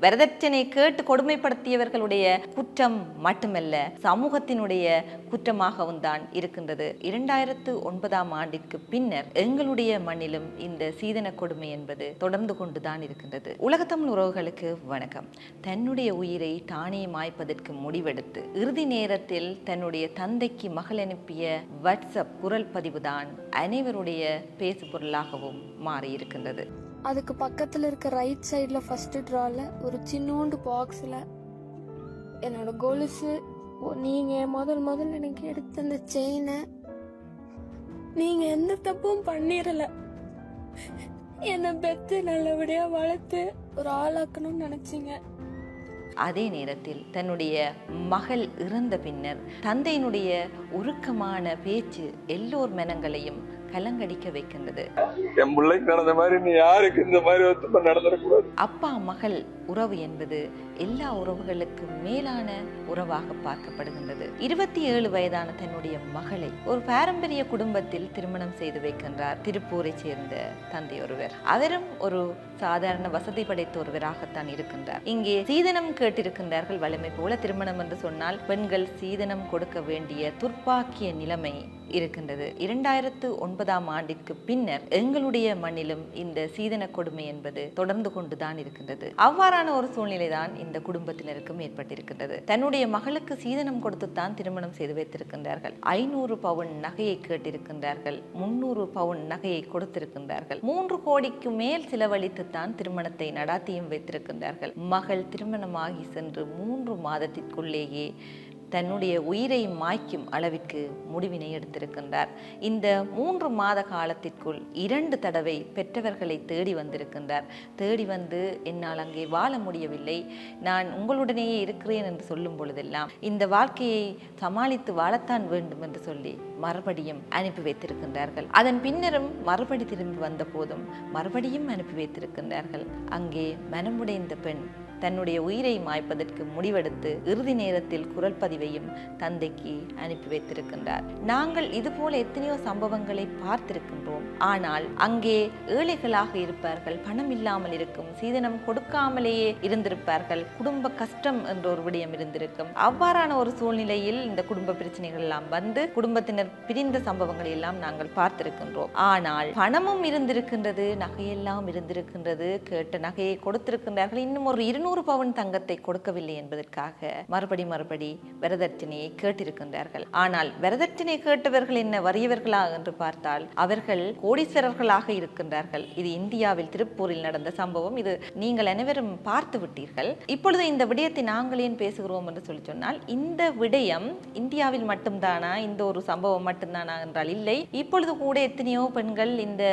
வரதட்சணை கேட்டு கொடுமைப்படுத்தியவர்களுடைய குற்றம் மட்டுமல்ல சமூகத்தினுடைய குற்றமாகவும் தான் இருக்கின்றது. இரண்டாயிரத்து ஒன்பதாம் ஆண்டிற்கு பின்னர் எங்களுடைய மண்ணிலும் இந்த சீதன கொடுமை என்பது தொடர்ந்து கொண்டுதான் இருக்கின்றது. உலகத்தமிழ் உறவுகளுக்கு வணக்கம். தன்னுடைய உயிரை தானே மாய்ப்பதற்கு முடிவெடுத்து இறுதி நேரத்தில் தன்னுடைய தந்தைக்கு மகள் அனுப்பிய வாட்ஸ்அப் குரல் பதிவுதான் அனைவருடைய பேசு பொருளாகவும் மாறியிருக்கின்றது. அதுக்கு பக்கத்தில் இருக்க ரைட் சைடில் ஃபஸ்ட்டு ட்ரால ஒரு சின்னோண்டு பாக்ஸில் என்னோட கொலுசு ஓ, நீங்க முதல் முதல்ல எனக்கு எடுத்த அந்த செயினை நீங்கள் எந்த தப்பும் பண்ணிடல என்னை பெற்று நல்லபடியாக வளர்த்து ஒரு ஆளாக்கணும்னு நினச்சிங்க. அதே நேரத்தில் தன்னுடைய மகள் இறந்த பின்னர் தந்தையினுடைய உருக்கமான பேச்சு எல்லோர் மனங்களையும் கலங்கடிக்க வைக்கின்றது. என் பிள்ளைக்கு நடந்த மாதிரி நீ யாருக்கு இந்த மாதிரி ஒத்துமை நடந்துடக்கூடாது அப்பா மகள் உறவு என்பது எல்லா உறவுகளுக்கும் மேலான உறவாக பார்க்கப்படுகின்றது. இருபத்தி ஏழு வயதான தன்னுடைய மகளை ஒரு பாரம்பரிய குடும்பத்தில் திருமணம் செய்து வைக்கின்றார். திருப்பூரை சேர்ந்த தந்தை ஒருவர். அவரும் ஒரு சாதாரண வசதி படைத்த ஒருவராகத்தான் இருக்கின்றார். இங்கே சீதனம் கேட்டிருக்கின்றார்கள் வலிமை போல திருமணம் என்று சொன்னால் பெண்கள் சீதனம் கொடுக்க வேண்டிய துர்ப்பாக்கிய நிலைமை இருக்கின்றது. இரண்டாயிரத்து ஒன்பதாம் ஆண்டிற்கு பின்னர் எங்களுடைய மண்ணிலும் இந்த சீதன கொடுமை என்பது தொடர்ந்து கொண்டுதான் இருக்கின்றது. அவ்வாறான ஒரு சூழ்நிலை தான் இந்த குடும்பத்தினருக்கும் ஏற்பட்டிருக்கின்றது. தன்னுடைய மகளுக்கு சீதனம் கொடுத்துத்தான் திருமணம் செய்து வைத்திருக்கின்றார்கள். ஐநூறு பவுன் நகையை கேட்டிருக்கின்றார்கள். முன்னூறு பவுன் நகையை கொடுத்திருக்கின்றார்கள். மூன்று கோடிக்கு மேல் செலவழித்துத்தான் திருமணத்தை நடாத்தியும் வைத்திருக்கின்றார்கள். மகள் திருமணமாகி சென்று மூன்று மாதத்திற்குள்ளேயே தன்னுடைய உயிரை மாய்க்கும் அளவிற்கு முடிவினை எடுத்திருக்கின்றார். இந்த மூன்று மாத காலத்திற்குள் இரண்டு தடவை பெற்றவர்களை தேடி வந்திருக்கின்றார். தேடி வந்து என்னால் அங்கே வாழ முடியவில்லை. நான் உங்களுடனேயே இருக்கிறேன் என்று சொல்லும் பொழுதெல்லாம் இந்த வாழ்க்கையை சமாளித்து வாழத்தான் வேண்டும் என்று சொல்லி மறுபடியும் அனுப்பி வைத்திருக்கின்றார்கள். அதன் பின்னரும் மறுபடி திரும்பி வந்த போதும் மறுபடியும் அனுப்பி வைத்திருக்கின்றார்கள். அங்கே மனமுடைந்த பெண் தன்னுடைய உயிரை மாய்ப்பதற்கு முடிவெடுத்து இறுதி நேரத்தில் குரல் பதிவையும் தந்தைக்கு அனுப்பி வைத்திருக்கின்றார். நாங்கள் இதுபோல எத்தனையோ சம்பவங்களை பார்த்திருக்கின்றோம். ஆனால் அங்கே ஏழைகளாக இருப்பார்கள் பணம் இல்லாமல் இருக்கும் சீதனம் கொடுக்காமலேயே இருந்திருப்பார்கள் குடும்ப கஷ்டம் என்ற ஒரு விடயம் இருந்திருக்கும். அவ்வாறான ஒரு சூழ்நிலையில் இந்த குடும்ப பிரச்சனைகள் எல்லாம் வந்து குடும்பத்தினர் பிரிந்த சம்பவங்களை எல்லாம் நாங்கள் பார்த்திருக்கின்றோம். ஆனால் பணமும் இருந்திருக்கின்றது நகையெல்லாம் இருந்திருக்கின்றது கேட்ட நகையை கொடுத்திருக்கின்றார்கள். இன்னும் ஒரு இருநூறு இருநூறு பவுன் தங்கத்தை கொடுக்கவில்லை என்பதற்காக மறுபடி மறுபடி வரதட்சணையை கேட்டிருக்கின்றார்கள். ஆனால் வரதட்சணை கேட்டவர்கள் என்ன வறியவர்களா என்று பார்த்தால் அவர்கள் கோடீஸ்வரர்களாக இருக்கின்றார்கள். இது இந்தியாவில் திருப்பூரில் நடந்த சம்பவம். இது நீங்கள் அனைவரும் பார்த்து விட்டீர்கள். இப்பொழுது இந்த விடயத்தை நாங்கள் ஏன் பேசுகிறோம் என்று சொல்லி சொன்னால் இந்த விடயம் இந்தியாவில் மட்டும்தானா? இந்த ஒரு சம்பவம் மட்டும்தானா என்றால் இல்லை. இப்பொழுது கூட எத்தனையோ பெண்கள் இந்த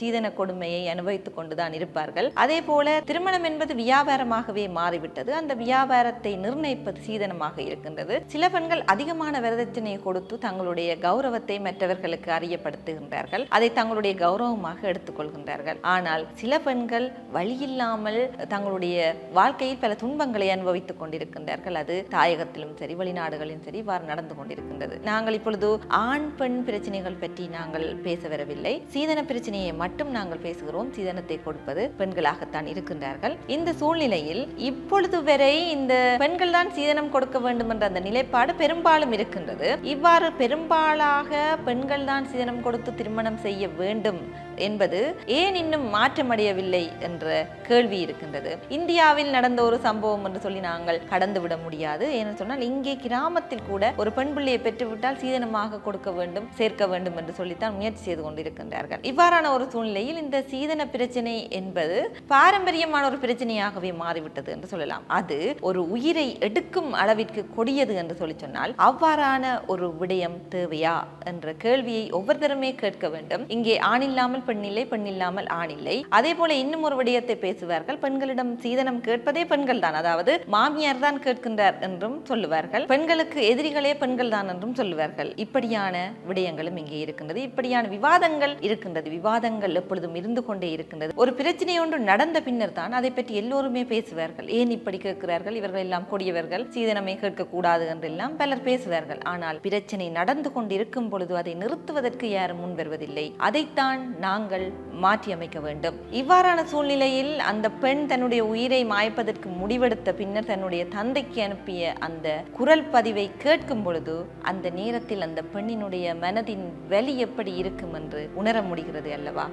சீதன கொடுமையை அனுபவித்துக் கொண்டுதான் இருப்பார்கள். அதே போல திருமணம் என்பது வியாபாரமாகவே மாறிவிட்டது. அந்த வியாபாரத்தை நிர்ணயிப்பது சீதனமாக இருக்கின்றது. சில பெண்கள் அதிகமான வரதட்சணையை கொடுத்து தங்களுடைய கௌரவத்தை மற்றவர்களுக்கு அறியப்படுத்துகின்றார்கள். அதை தங்களுடைய கௌரவமாக எடுத்துக்கொள்கின்றார்கள். ஆனால் சில பெண்கள் வழியில்லாமல் தங்களுடைய வாழ்க்கையில் பல துன்பங்களை அனுபவித்துக் கொண்டிருக்கின்றார்கள். அது தாயகத்திலும் சரி வெளிநாடுகளிலும் சரி இவ்வாறு நடந்து கொண்டிருக்கின்றது. நாங்கள் இப்பொழுது ஆண் பெண் பிரச்சனைகள் பற்றி நாங்கள் பேச வரவில்லை. சீதன பிரச்சனையை மட்டும் நாங்கள் பேசுகிறோம். சீதனத்தை கொடுப்பது பெண்களாகத்தான் இருக்கின்றார்கள். இந்த சூழ்நிலையில் இப்பொழுது வரை இந்த பெண்கள் தான் சீதனம் கொடுக்க வேண்டும் என்ற அந்த நிலைப்பாடு பெரும்பாலும் இருக்கின்றது. இவ்வாறு பெரும்பாலாக பெண்கள் தான் சீதனம் கொடுத்து திருமணம் செய்ய வேண்டும் என்பது ஏன் இன்னும் மாற்றமடையவில்லை என்ற கேள்வி இருக்கின்றது. இந்தியாவில் நடந்த ஒரு சம்பவம் என்று சொல்லி நாங்கள் கடந்து விட முடியாது. ஏன்னு சொன்னால் இங்கே கிராமத்தில் கூட ஒரு பெண் பிள்ளையை பெற்றுவிட்டால் சீதனமாக கொடுக்க வேண்டும் சேர்க்க வேண்டும் என்று சொல்லித்தான் முயற்சி செய்து கொண்டிருக்கின்றார்கள். இவ்வாறான ஒரு சூழ்நிலையில் இந்த சீதன பிரச்சனை என்பது பாரம்பரியமான ஒரு பிரச்சனையாகவே மாறிவிட்டது என்று சொல்லலாம். அது ஒரு உயிரை எடுக்கும் அளவிற்கு கொடியது என்று சொல்லி சொன்னால் அவ்வாறான ஒரு விடயம் தேவையா என்ற கேள்வியை ஒவ்வொருத்தருமே கேட்க வேண்டும். இங்கே ஆணில்லாமல் பெண்ணில்லை பெண்ணில்லாமல் ஆணில்லை அதே போல இன்னும் ஒரு விடயத்தை பேசுவார்கள். பெண்களிடம் சீதனம் கேட்பதே பெண்கள் தான். அதாவது மாமியார் தான் கேட்கின்றார் என்றும் சொல்லுவார்கள். பெண்களுக்கு எதிரிகளே பெண்கள் தான் என்றும் சொல்லுவார்கள். இப்படியான விடயங்களும் இங்கே இருக்கின்றது. இப்படியான விவாதங்கள் இருக்கின்றது. விவாதங்கள் எப்பொழுதும் இருந்து கொண்டே இருக்கின்றது. ஒரு பிரச்சனை ஒன்று நடந்த பின்னர் தான் அதை பற்றி எல்லோருமே பேசுவார்கள். ஏன் இப்படி கேட்கிறார்கள்? இவர்கள் எல்லாம் கொடியவர்கள். சீதனமே கேட்கக்கூடாது என்றெல்லாம் பலர் பேசுவார்கள். ஆனால் பிரச்சனை நடந்து கொண்டிருக்கும் பொழுது அதை நிறுத்துவதற்கு யாரும் முன் வருவதில்லை. அதைத்தான் நாங்கள் மாற்றியமைக்க வேண்டும். இவ்வாறான சூழ்நிலையில் அந்த பெண் தன்னுடைய உயிரை மாய்ப்பதற்கு முடிவெடுத்த பின்னர் தன்னுடைய தந்தைக்கு அனுப்பிய அந்த குரல் பதிவை கேட்கும் பொழுது அந்த நேரத்தில் அந்த பெண்ணினுடைய மனதின் வலி எப்படி இருக்கும் என்று உணர முடிகிறது அல்லவா?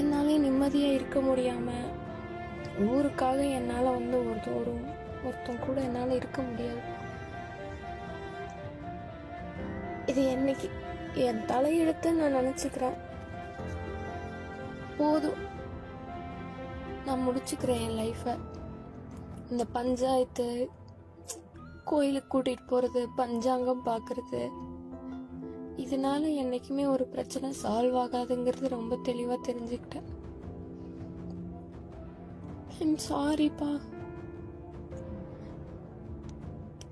என்னாலே நிம்மதியா இருக்க முடியாம ஊருக்காக என்னால வந்து ஒரு ஒரு ஒருத்தன் கூட என்னால இருக்க முடியாது. இது என்னைக்கு என் தலையெழுத்து நான் நினச்சிக்கிறேன். போதும். நான் முடிச்சுக்கிறேன் என் லைஃபை இந்த பஞ்சாயத்து கோயிலுக்கு கூட்டிட்டு போறது பஞ்சாங்கம் பார்க்கறது இதனால என்னைக்குமே ஒரு பிரச்சனை சால்வ் ஆகாதுங்கிறது ரொம்ப தெளிவா தெரிஞ்சுக்கிட்டேன். ஐம் சாரிப்பா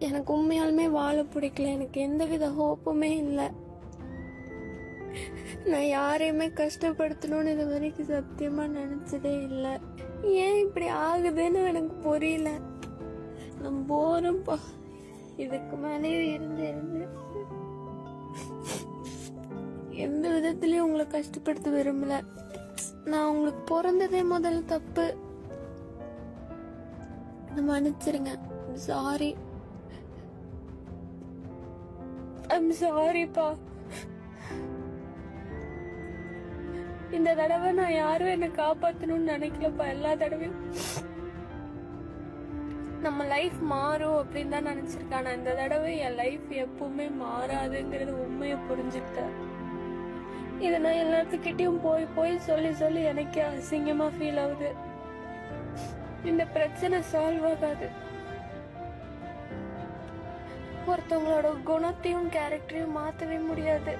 எனக்கு உண்மையாலுமே வாழ பிடிக்கல. எனக்கு எந்தவித ஹோப்புமே இல்லை. நான் யாரையுமே கஷ்டப்படுத்தணும்னு இது வரைக்கும் சத்தியமா நினைச்சதே இல்லை. ஏன் இப்படி ஆகுதுன்னு எனக்கு புரியல. நான் போறேன்ப்பா இதுக்கு மேலே இருந்து இருந்து. எந்த விதத்துலயும் உங்களை கஷ்டப்படுத்த விரும்பல. நான் உங்களுக்கு பிறந்ததே முதல்ல தப்பு. மன்னிச்சிருங்க. சாரி ஐம் சாரிப்பா இந்த தடவை நான் யாரும் என்னை காப்பாத்தணும்னு நினைக்கலப்பா எல்லா தடவையும். நம்ம லைஃப் மாறும் அப்படின்னு தான் நினச்சிருக்கேன். ஆனா இந்த தடவை என் லைஃப் எப்பவுமே மாறாதுங்கிறது உண்மையை புரிஞ்சுக்கிட்டேன். இதை நான் எல்லாத்துக்கிட்டையும் போய் போய் சொல்லி சொல்லி எனக்கே அசிங்கமா ஃபீல் ஆகுது. இந்த பிரச்சனை சால்வ் ஆகாது. ஒருத்தவங்களோட குணத்தையும் கேரக்டரையும் மாத்தவே முடியாது.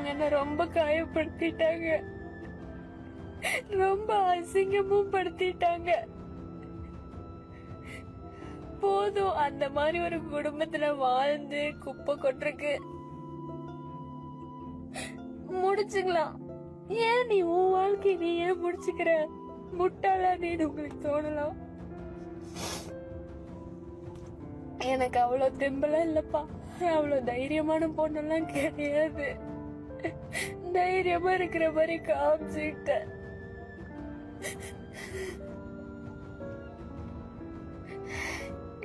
அவங்க என்ன ரொம்ப காயப்படுத்திட்டாங்க. ரொம்ப அசிங்கமும் படுத்திட்டாங்க. போதும் அந்த மாதிரி ஒரு குடும்பத்துல வாழ்ந்து குப்பை கொட்டுருக்கு முடிச்சுக்கலாம். ஏன் நீ உன் வாழ்க்கை நீ ஏன் முடிச்சுக்கிற? முட்டாளா நீ உங்களுக்கு தோணலாம். எனக்கு அவ்வளவு தெம்பலாம் இல்லப்பா. அவ்வளவு தைரியமான பொண்ணெல்லாம் கிடையாது. தைரியமா இருக்கிற மாதிரி காமிச்சுக்கிட்டேன்.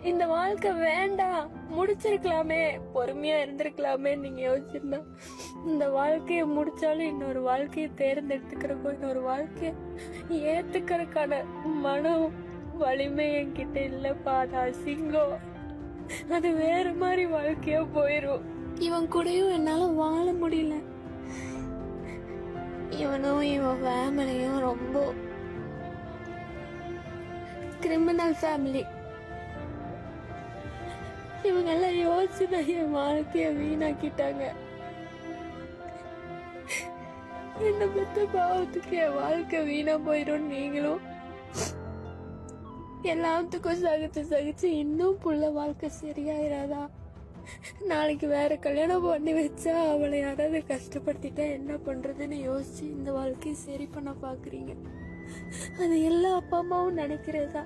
இந்த வாழ்க்கை வேண்டாம். முடிச்சிருக்கலாமே. பொறுமையா இருந்திருக்கலாமே நீங்க யோசிச்சிருந்தா. இந்த வாழ்க்கைய முடிச்சாலும் இன்னொரு வாழ்க்கையை தேர்ந்தெடுத்துக்கிறக்கோ இன்னொரு வாழ்க்கைய ஏத்துக்கிறதுக்கான மனம் வலிமை என்கிட்ட இல்லப்பா. அது அசிங்கம். அது வேற மாதிரி வாழ்க்கையா போயிரும். இவன் கூடயும் என்னால வாழ முடியல. இவனும் இவன் ஃபேமிலியும் ரொம்ப கிரிமினல் ஃபேமிலி இவங்கெல்லாம் யோசிச்சு தான் என் வாழ்க்கையை வீணாக்கிட்டாங்க. என்ன பெத்த பாவத்துக்கு என் வாழ்க்கை வீணா போயிடும் நீங்களும் எல்லாத்துக்கும் சகிச்சு சகிச்சு இன்னும் புள்ள வாழ்க்கை சரியாயிராதா? நாளைக்கு வேற கல்யாணம் பண்ணி வச்சா அவளை யாராவது கஷ்டப்படுத்திட்டா என்ன பண்றதுன்னு யோசிச்சு இந்த வாழ்க்கையை சரி பண்ண பாக்குறீங்க. அது எல்லா அப்பா அம்மாவும் நினைக்கிறதா?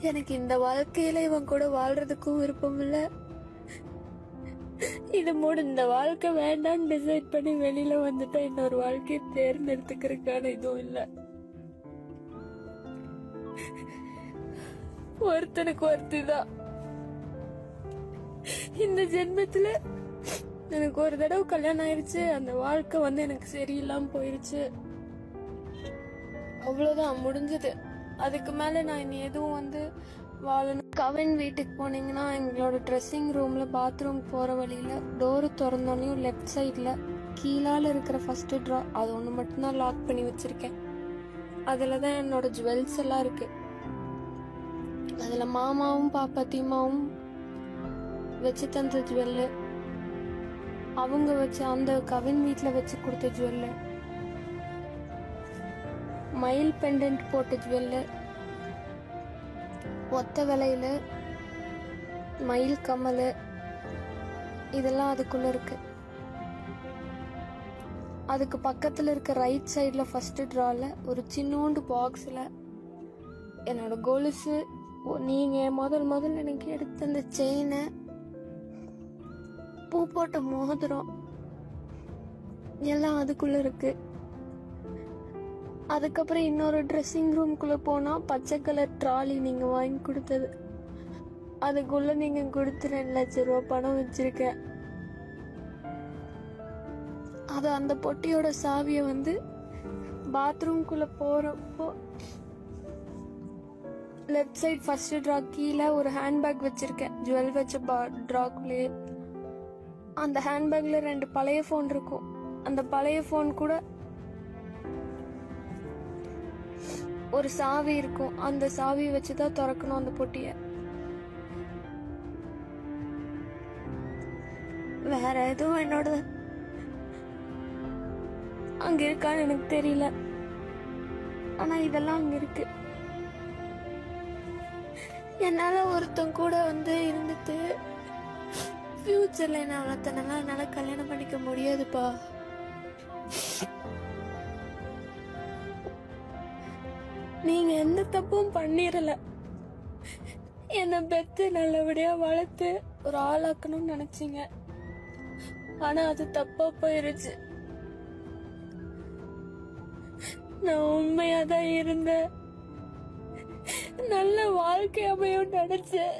எனக்கு இந்த வாழ்க்கையில இவன் கூட வாழ்றதுக்கும் விருப்பம் இல்ல. இது மூடு இந்த வாழ்க்கை வேண்டாம்னு டிசைட் பண்ணி வெளியில வந்துட்டா இன்னொரு வாழ்க்கையை தேர்ந்தெடுத்துக்கிறதுக்கான இதுவும் இல்லை. ஒருத்தனுக்கு ஒருத்திதான். இந்த ஜென்மத்துல எனக்கு ஒரு தடவை கல்யாணம் ஆயிருச்சு. அந்த வாழ்க்கை வந்து எனக்கு சரியில்லாம போயிருச்சு. அவ்வளவுதான் முடிஞ்சது. அதுக்கு மேல நான் இனி எதுவும் வந்து வாழணும். கவின் வீட்டுக்கு போனீங்கன்னா எங்களோட ட்ரெஸ்ஸிங் ரூம்ல பாத்ரூம் போற வழியில டோரு திறந்தோடனையும் லெஃப்ட் சைட்ல கீழால இருக்கிற ஃபர்ஸ்ட் ட்ரா அது ஒன்று மட்டும்தான் லாக் பண்ணி வச்சிருக்கேன். அதுல தான் என்னோட ஜுவல்ஸ் எல்லாம் இருக்கு. அதுல மாமாவும் பாப்பாத்தியமாவும் வச்சு தந்த ஜுவல்லு. அவங்க வச்சு அந்த கவின் வீட்டில் வச்சு கொடுத்த ஜுவல்லு. மயில் பெண்டன்ட் போட்ட ஜுவல்லு. ஒத்த விலையில் மயில் கம்மல். இதெல்லாம் அதுக்குள்ளே இருக்கு. அதுக்கு பக்கத்தில் இருக்க ரைட் சைடில் ஃபஸ்ட்டு ட்ரால ஒரு சின்னோண்டு பாக்ஸில் என்னோட கொலுசு நீங்கள் முதல் முதல்ல எனக்கு எடுத்த அந்த செயினை பூ போட்ட மோதிரம் எல்லாம் அதுக்குள்ள இருக்கு. அதுக்கப்புறம் இன்னொரு ட்ரெஸ்ஸிங் ரூம்குள்ள போனா பச்சை கலர் ட்ராலி நீங்க வாங்கி கொடுத்தது. அதுக்குள்ள நீங்க கொடுத்து ரெண்டு லட்சம் ரூபாய் பணம் வச்சிருக்க. அது அந்த பொட்டியோட சாவியை வந்து பாத்ரூம்குள்ள போறப்போ லெஃப்ட் சைட் ஃபர்ஸ்ட் ட்ரா கீழே ஒரு ஹேண்ட்பேக் வச்சிருக்கேன். ஜுவல் வச்ச பா ட்ராக்குள்ளேயே அந்த ஹேண்ட்பேக்ல ரெண்டு பழைய ஃபோன் இருக்கும். அந்த பழைய ஃபோன் கூட ஒரு சாவி இருக்கும். அந்த சாவி வச்சு தான் திறக்கணும் அந்த பொட்டியை. வேற எதுவும் என்னோட அங்க இருக்கான்னு எனக்கு தெரியல. ஆனா இதெல்லாம் அங்க இருக்கு. என்னால ஒருத்தன் கூட வந்து இருந்துட்டு ஃப்யூச்சரில் என்ன வளர்த்தனால என்னால் கல்யாணம் பண்ணிக்க முடியாதுப்பா. நீங்க எந்த தப்பும் பண்ணிரல என்னை பெத்து நல்லபடியா வளர்த்து ஒரு ஆளாக்கணும்னு நினைச்சீங்க. ஆனா அது தப்பா போயிருச்சு. நான் உண்மையா தான் இருந்தேன். நல்ல வாழ்க்கை அமையும் நினைச்சேன்.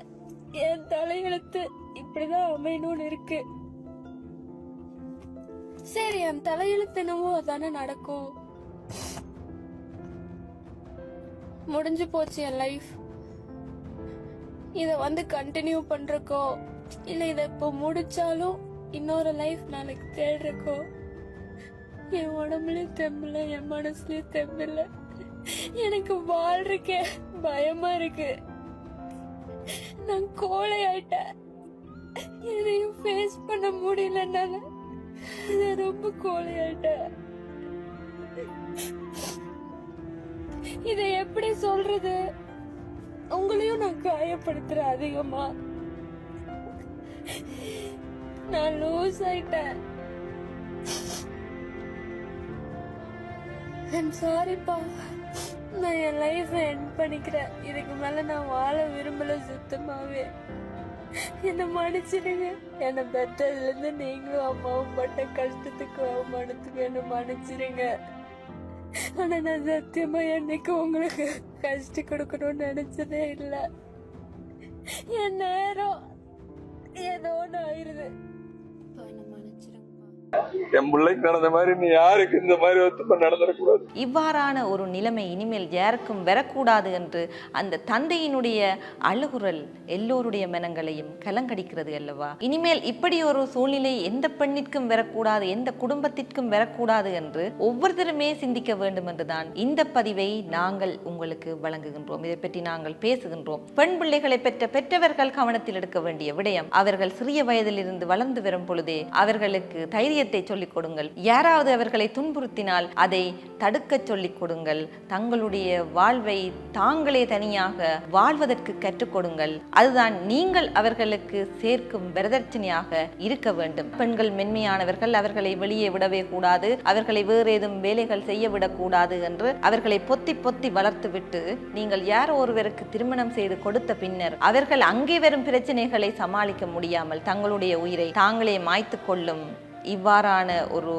என் தலையெழுத்து இப்படிதான் அமையணும்னு இருக்கு. சரி என் தலையெழுத்து அதானே நடக்கும். முடிஞ்சு போச்சு என் லைஃப் இத வந்து கண்டினியூ பண்றக்கோ இல்ல இத இப்போ முடிச்சாலும் இன்னொரு லைஃப் நாளைக்கு தேடுறக்கோ என் உடம்புலயும் தெம்பில்ல என் மனசுலயும் தெம்பில்ல எனக்கு வாழ்றக்கே பயமா இருக்கு. நான் கோழை ஆயிட்டேன். எதையும் ஃபேஸ் பண்ண முடியலனால நான் ரொம்ப கோழையாட்டேன் இதை எப்படி சொல்றது? உங்களையும் நான் காயப்படுத்துறேன் அதிகமா. நான் லூஸ் ஆயிட்டேன். ஐம் சாரிப்பா நான் என் லைஃப் என் பண்ணிக்கிறேன். இதுக்கு மேல நான் வாழ விரும்பல சுத்தமாவே. என்னை மன்னிச்சிடுங்க. என்னை பெத்ததுலேருந்து நீங்களும் அம்மாவும் பட்ட கஷ்டத்துக்கு அவமானத்துக்கு என்னை மன்னிச்சிடுங்க. ஆனால் நான் சத்தியமாக என்னைக்கு உங்களுக்கு கஷ்டம் கொடுக்கணும்னு நினச்சதே இல்லை. என் நேரம் ஏதோ ஒன்று ஆயிடுது என் பிள்ளைக்கு நடந்த மாதிரி நீ யாருக்கு இந்த மாதிரி ஒத்துமை நடந்துடக்கூடாது இவ்வாறான ஒரு நிலைமை இனிமேல் யாருக்கும் வரக்கூடாது என்று அந்த தந்தையினுடைய அழுகுரல் எல்லோருடைய மனங்களையும் கலங்கடிக்கிறது அல்லவா? இனிமேல் இப்படி ஒரு சூழ்நிலை எந்த பெண்ணிற்கும் வரக்கூடாது எந்த குடும்பத்திற்கும் வரக்கூடாது என்று ஒவ்வொருத்தருமே சிந்திக்க வேண்டும் என்றுதான் இந்த பதிவை நாங்கள் உங்களுக்கு வழங்குகின்றோம். இதை பற்றி நாங்கள் பேசுகின்றோம். பெண் பிள்ளைகளை பெற்ற பெற்றவர்கள் கவனத்தில் எடுக்க வேண்டிய விடயம் அவர்கள் சிறிய வயதிலிருந்து வளர்ந்து வரும் பொழுதே அவர்களுக்கு தைரியத்தை சொல்லிக் கொடுங்கள். யாராவது அவர்களை துன்புறுத்தினால் அதை தடுக்க சொல்லிக் கொடுங்கள். தங்களுடைய வாழ்வை தாங்களே தனியாக வாழ்வதற்கு கற்றுக் கொடுங்கள். அதுதான் நீங்கள் அவர்களுக்கு சேர்க்கும் வரதட்சணையாக இருக்க வேண்டும். பெண்கள் மென்மையானவர்கள் அவர்களை வெளியே விடவே கூடாது அவர்களை வேறு ஏதும் வேலைகள் செய்ய விடக்கூடாது என்று அவர்களை பொத்தி பொத்தி வளர்த்துவிட்டு நீங்கள் யாரோ ஒருவருக்கு திருமணம் செய்து கொடுத்த பின்னர் அவர்கள் அங்கே வரும் பிரச்சனைகளை சமாளிக்க முடியாமல் தங்களுடைய உயிரை தாங்களே மாய்த்து கொள்ளும் இவ்வாறான ஒரு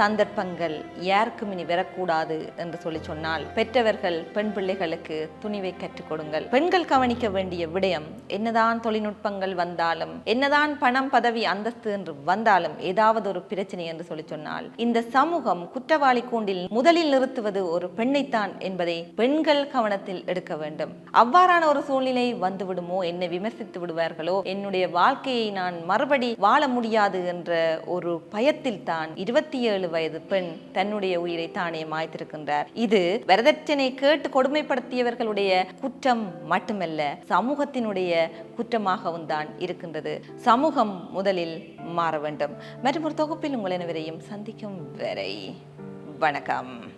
சந்தர்ப்பங்கள் யாருக்கும் இனி வரக்கூடாது என்று சொல்லி சொன்னால் பெற்றவர்கள் பெண் பிள்ளைகளுக்கு துணிவை கற்றுக் கொடுங்கள். பெண்கள் கவனிக்க வேண்டிய விடயம் என்னதான் தொழில்நுட்பங்கள் வந்தாலும் என்னதான் பணம் பதவி அந்தஸ்து என்று வந்தாலும் ஏதாவது ஒரு பிரச்சனை என்று சொல்லி சொன்னால் இந்த சமூகம் குற்றவாளி கூண்டில் முதலில் நிறுத்துவது ஒரு பெண்ணைத்தான் என்பதை பெண்கள் கவனத்தில் எடுக்க வேண்டும். அவ்வாறான ஒரு சூழ்நிலை வந்துவிடுமோ? என்னை விமர்சித்து விடுவார்களோ? என்னுடைய வாழ்க்கையை நான் மறுபடி வாழ முடியாது என்ற ஒரு பயத்தில் தான் இருபத்தி ஏழு ஏழு வயது பெண் தன்னுடைய உயிரை தானே மாய்த்திருக்கின்றார். இது வரதட்சணை கேட்டு கொடுமைப்படுத்தியவர்களுடைய குற்றம் மட்டுமல்ல சமூகத்தினுடைய குற்றமாகவும் தான் இருக்கின்றது. சமூகம் முதலில் மாற வேண்டும். மற்றும் ஒரு தொகுப்பில் உங்கள் அனைவரையும் சந்திக்கும் வரை வணக்கம்.